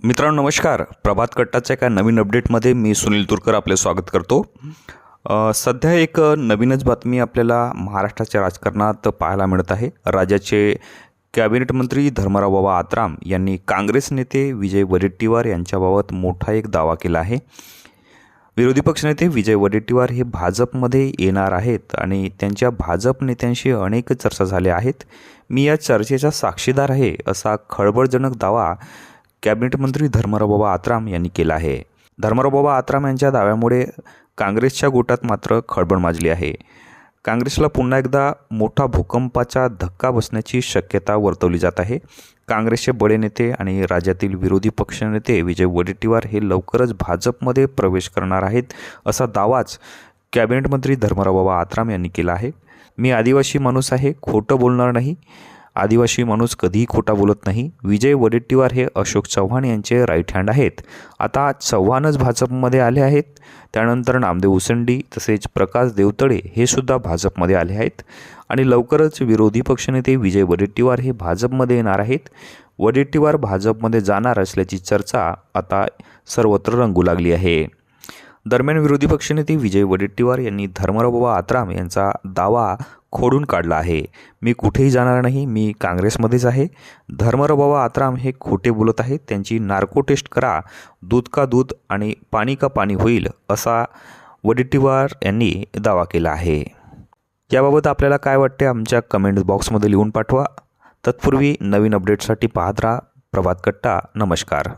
मित्रांनो नमस्कार. प्रभात कट्टाच्या एका नवीन अपडेटमध्ये मी सुनील तुरकर आपले स्वागत करतो. सध्या एक नवीनच बातमी आपल्याला महाराष्ट्राच्या राजकारणात पाहायला मिळत आहे. राज्याचे कॅबिनेट मंत्री धर्मराव बाबा आत्राम यांनी काँग्रेस नेते विजय वडेट्टीवार यांच्याबाबत मोठा एक दावा केला आहे. विरोधी पक्षनेते विजय वडेट्टीवार हे भाजपमध्ये येणार आहेत आणि त्यांच्या भाजप नेत्यांशी अनेक चर्चा झाल्या आहेत. मी या चर्चेचा साक्षीदार आहे असा खळबळजनक दावा कॅबिनेट मंत्री धर्मरावबाबा आत्राम यांनी केला आहे. धर्मरावबाबा आत्राम यांच्या दाव्यामुळे काँग्रेसच्या गोटात मात्र खळबळ माजली आहे. काँग्रेसला पुन्हा एकदा मोठा भूकंपाचा धक्का बसण्याची शक्यता वर्तवली जात आहे. काँग्रेसचे बडे नेते आणि राज्यातील विरोधी पक्षनेते विजय वडेट्टीवार हे लवकरच भाजपमध्ये प्रवेश करणार आहेत असा दावाच कॅबिनेट मंत्री धर्मरावबाबा आत्राम यांनी केला आहे. मी आदिवासी माणूस आहे खोटं बोलणार नाही. आदिवासी माणूस कधीही खोटा बोलत नाही. विजय वडेट्टीवार हे अशोक चव्हाण यांचे राईट हँड आहेत. आता चव्हाणच भाजपमध्ये आले आहेत. त्यानंतर नामदेव उसंडी तसेच प्रकाश देवतळे हे सुद्धा भाजपमध्ये आले आहेत. आणि लवकरच विरोधी पक्षनेते विजय वडेट्टीवार हे भाजपमध्ये येणार आहेत. वडेट्टीवार भाजपमध्ये जाणार असल्याची चर्चा आता सर्वत्र रंगू लागली आहे. दरम्यान विरोधी पक्षनेते विजय वडेट्टीवार यांनी धर्मराव बाबा आत्राम यांचा दावा खोडून काढला आहे. मी कुठेही जाणार नाही मी काँग्रेसमध्येच आहे. धर्मराव बाबा आत्राम हे खोटे बोलत आहेत त्यांची नार्को टेस्ट करा दूध का दूध आणि पाणी का पाणी होईल असा वडेट्टीवार यांनी दावा केला आहे. याबाबत आपल्याला काय वाटते आमच्या कमेंट बॉक्समध्ये लिहून पाठवा. तत्पूर्वी नवीन अपडेटसाठी पाहत राहा. प्रभात कट्टा नमस्कार.